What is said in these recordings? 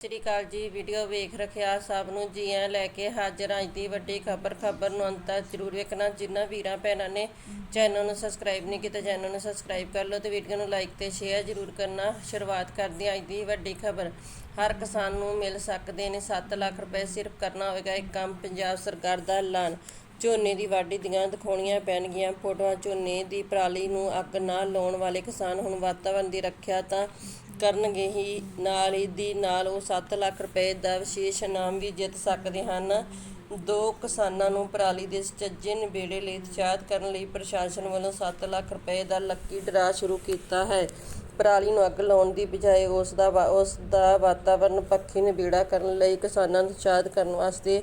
ਸ੍ਰੀ ਅਕਾਲ ਜੀ, ਵੀਡੀਓ ਵੇਖ ਰੱਖਿਆ ਸਭ ਨੂੰ, ਜੀ ਐ ਲੈ ਕੇ ਹਾਜ਼ਰ ਅੱਜ ਦੀ ਵੱਡੀ ਖਬਰ। ਖਬਰ ਨੂੰ ਅੰਤ ਤੱਕ ਜ਼ਰੂਰ ਵੇਖਣਾ, ਜਿਨ੍ਹਾਂ ਵੀਰਾਂ ਭੈਣਾਂ ਨੇ ਚੈਨਲ ਨੂੰ ਸਬਸਕ੍ਰਾਈਬ ਨਹੀਂ ਕੀਤਾ, ਚੈਨਲ ਨੂੰ ਸਬਸਕ੍ਰਾਈਬ ਕਰ ਲਓ ਤੇ ਵੀਡੀਓ ਨੂੰ ਲਾਈਕ ਤੇ ਸ਼ੇਅਰ ਜ਼ਰੂਰ ਕਰਨਾ। ਸ਼ੁਰੂਆਤ ਕਰਦੇ ਹਾਂ ਅੱਜ ਦੀ ਵੱਡੀ ਖਬਰ। ਹਰ ਕਿਸਾਨ ਨੂੰ ਮਿਲ ਸਕਦੇ ਨੇ 7 ਲੱਖ ਰੁਪਏ ਸਿਰਫ ਕਰਨਾ ਹੋਵੇਗਾ ਇੱਕ ਕੰਮ ਪੰਜਾਬ ਸਰਕਾਰ ਦਾ ਐਲਾਨ। ਝੋਨੇ ਦੀ ਵਾਢੀ ਦੀਆਂ ਦਿਖਾਉਣੀਆਂ ਪੈਣਗੀਆਂ। ਫੋਟੋਆਂ ਝੋਨੇ ਦੀ ਪਰਾਲੀ ਨੂੰ ਅੱਗ ਨਾ ਲਾਉਣ ਵਾਲੇ ਕਿਸਾਨ ਹੁਣ ਵਾਤਾਵਰਣ ਦੀ ਰੱਖਿਆ ਤਾਂ ਕਰਨਗੇ ਹੀ। ਨਾਲ ਹੀ ਦੀ ਨਾਲ ਉਹ 7 ਲੱਖ ਰੁਪਏ ਦਾ ਵਿਸ਼ੇਸ਼ ਇਨਾਮ ਵੀ ਜਿੱਤ ਸਕਦੇ ਹਨ। ਦੋ ਕਿਸਾਨਾਂ ਨੂੰ ਪਰਾਲੀ ਦੇ ਸੁਚੱਜੇ ਨਿਬੇੜੇ ਲਈ ਉਤਸ਼ਾਹਿਤ ਕਰਨ ਲਈ ਪ੍ਰਸ਼ਾਸਨ ਵੱਲੋਂ 7 ਲੱਖ ਰੁਪਏ ਦਾ ਲੱਕੀ ਡਰਾ ਸ਼ੁਰੂ ਕੀਤਾ ਹੈ। ਪਰਾਲੀ ਨੂੰ ਅੱਗ ਲਾਉਣ ਦੀ ਬਜਾਏ ਉਸ ਦਾ ਵਾ- ਉਸ ਦਾ ਵਾਤਾਵਰਨ ਪੱਖੀ ਨਿਬੇੜਾ ਕਰਨ ਲਈ ਕਿਸਾਨਾਂ ਨੂੰ ਉਤਸ਼ਾਹਿਤ ਕਰਨ ਵਾਸਤੇ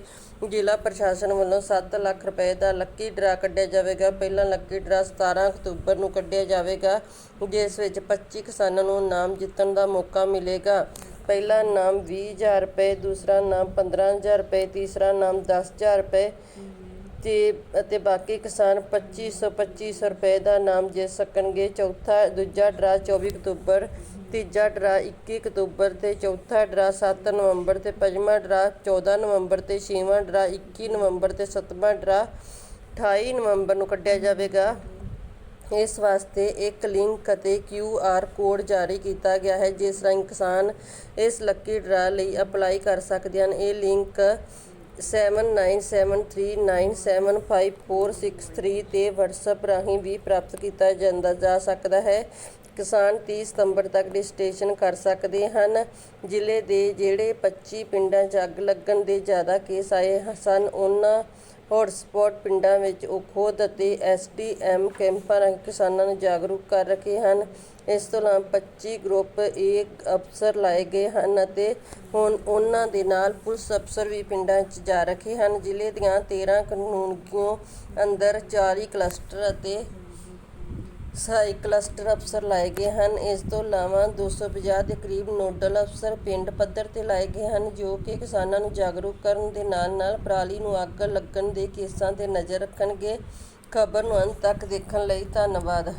ਜ਼ਿਲ੍ਹਾ ਪ੍ਰਸ਼ਾਸਨ ਵੱਲੋਂ 7 ਲੱਖ ਰੁਪਏ ਦਾ ਲੱਕੀ ਡਰਾ ਕੱਢਿਆ ਜਾਵੇਗਾ। ਪਹਿਲਾ ਲੱਕੀ ਡਰਾ 17 ਅਕਤੂਬਰ ਨੂੰ ਕੱਢਿਆ ਜਾਵੇਗਾ, ਜਿਸ ਵਿੱਚ 25 ਕਿਸਾਨਾਂ ਨੂੰ ਇਨਾਮ ਜਿੱਤਣ ਦਾ ਮੌਕਾ ਮਿਲੇਗਾ। ਪਹਿਲਾ ਇਨਾਮ 20000 ਰੁਪਏ, ਦੂਸਰਾ ਇਨਾਮ 15000 ਰੁਪਏ, ਤੀਸਰਾ ਇਨਾਮ 10000 ਰੁਪਏ ਤੇ ਅਤੇ ਬਾਕੀ ਕਿਸਾਨ 2500 2500 ਰੁਪਏ ਦਾ ਨਾਮ ਜਿੱਤ ਸਕਣਗੇ। ਚੌਥਾ ਦੂਜਾ ਡਰਾ 24 ਅਕਤੂਬਰ, ਤੀਜਾ ਡਰਾ 21 ਅਕਤੂਬਰ ਤੇ ਚੌਥਾ ਡਰਾ 7 ਨਵੰਬਰ ਤੇ ਪੰਜਵਾਂ ਡਰਾ 14 ਨਵੰਬਰ ਤੇ ਛੇਵਾਂ ਡਰਾ 21 ਨਵੰਬਰ ਤੇ ਸੱਤਵਾਂ ਡਰਾ 28 ਨਵੰਬਰ ਨੂੰ ਕੱਢਿਆ ਜਾਵੇਗਾ। ਇਸ ਵਾਸਤੇ ਇੱਕ ਲਿੰਕ ਅਤੇ ਕਿਊ ਆਰ ਕੋਡ ਜਾਰੀ ਕੀਤਾ ਗਿਆ ਹੈ, ਜਿਸ ਰਾਹੀਂ ਕਿਸਾਨ ਇਸ ਲੱਕੀ ਡਰਾ ਲਈ ਅਪਲਾਈ ਕਰ ਸਕਦੇ ਹਨ। ਇਹ ਲਿੰਕ 7973975463 ਤੇ ਵਟਸਐਪ ਰਾਹੀਂ ਵੀ ਪ੍ਰਾਪਤ ਕੀਤਾ ਜਾਂਦਾ ਜਾ ਸਕਦਾ ਹੈ। ਕਿਸਾਨ 30 ਸਤੰਬਰ ਤੱਕ ਰਜਿਸਟ੍ਰੇਸ਼ਨ ਕਰ ਸਕਦੇ ਹਨ। ਜ਼ਿਲ੍ਹੇ ਦੇ ਜਿਹੜੇ 25 ਪਿੰਡਾਂ 'ਚ ਅੱਗ ਲੱਗਣ ਦੇ ਜ਼ਿਆਦਾ ਕੇਸ ਆਏ ਸਨ, ਉਹਨਾਂ ਹੌਟਸਪੌਟ ਪਿੰਡਾਂ ਵਿੱਚ ਉਹ ਖੁਦ ਅਤੇ ਐਸਡੀਐਮ ਕੈਂਪਾਂ ਰਾਹੀਂ ਕਿਸਾਨਾਂ ਨੂੰ ਜਾਗਰੂਕ ਕਰ ਰਹੇ ਹਨ। ਇਸ ਤੋਂ ਇਲਾਵਾ 25 ਗਰੁੱਪ ਏ ਅਫਸਰ ਲਾਏ ਗਏ ਹਨ ਅਤੇ ਹੁਣ ਉਹਨਾਂ ਦੇ ਨਾਲ ਪੁਲਿਸ ਅਫਸਰ ਵੀ ਪਿੰਡਾਂ 'ਚ ਜਾ ਰਹੇ ਹਨ। ਜ਼ਿਲ੍ਹੇ ਦੀਆਂ 13 ਕਾਨੂੰਗੀਆਂ ਅੰਦਰ 40 ਕਲਸਟਰ ਅਤੇ ਸਹਾਈ ਕਲਸਟਰ ਅਫਸਰ ਲਾਏ ਗਏ ਹਨ। ਇਸ ਤੋਂ ਇਲਾਵਾ 250 ਦੇ ਕਰੀਬ ਨੋਡਲ ਅਫਸਰ ਪਿੰਡ ਪੱਧਰ ਤੇ ਲਾਏ ਗਏ ਹਨ, ਜੋ ਕਿ ਕਿਸਾਨਾਂ ਨੂੰ ਜਾਗਰੂਕ ਕਰਨ ਦੇ ਨਾਲ ਨਾਲ ਪਰਾਲੀ ਨੂੰ ਅੱਗ ਲੱਗਣ ਦੇ ਕੇਸਾਂ ਤੇ ਨਜ਼ਰ ਰੱਖਣਗੇ। ਖਬਰ ਨੂੰ ਅੰਤ ਤੱਕ ਦੇਖਣ ਲਈ ਧੰਨਵਾਦ।